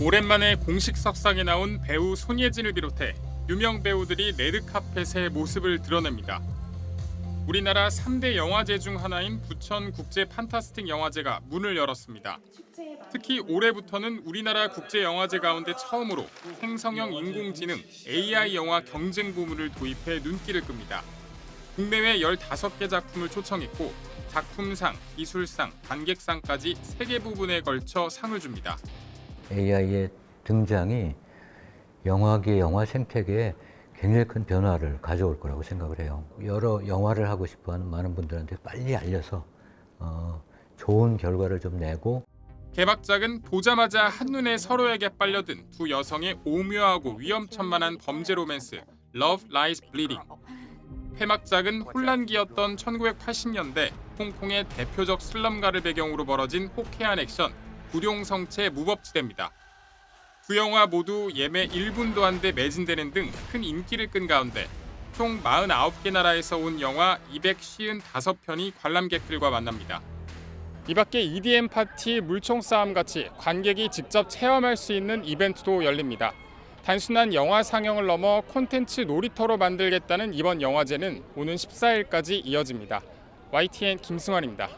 오랜만에 공식 석상에 나온 배우 손예진을 비롯해 유명 배우들이 레드카펫의 모습을 드러냅니다. 우리나라 3대 영화제 중 하나인 부천 국제 판타스틱 영화제가 문을 열었습니다. 특히 올해부터는 우리나라 국제 영화제 가운데 처음으로 생성형 인공지능 AI 영화 경쟁 부문을 도입해 눈길을 끕니다. 국내외 15개 작품을 초청했고 작품상, 기술상, 관객상까지 3개 부분에 걸쳐 상을 줍니다. AI의 등장이 영화계, 영화 생태계에 굉장히 큰 변화를 가져올 거라고 생각을 해요. 여러 영화를 하고 싶어 하는 많은 분들한테 빨리 알려서 어, 좋은 결과를 좀 내고 개막작은 보자마자 한눈에 서로에게 빨려든 두 여성의 오묘하고 위험천만한 범죄 로맨스 Love Lies Bleeding. 폐막작은 혼란기였던 1980년대 홍콩의 대표적 슬럼가를 배경으로 벌어진 호쾌한 액션 구룡성체 무법지대입니다. 두 영화 모두 예매 1분도 안 돼 매진되는 등 큰 인기를 끈 가운데 총 49개 나라에서 온 영화 255편이 관람객들과 만납니다. 이 밖에 EDM 파티, 물총 싸움 같이 관객이 직접 체험할 수 있는 이벤트도 열립니다. 단순한 영화 상영을 넘어 콘텐츠 놀이터로 만들겠다는 이번 영화제는 오는 14일까지 이어집니다. YTN 김승환입니다.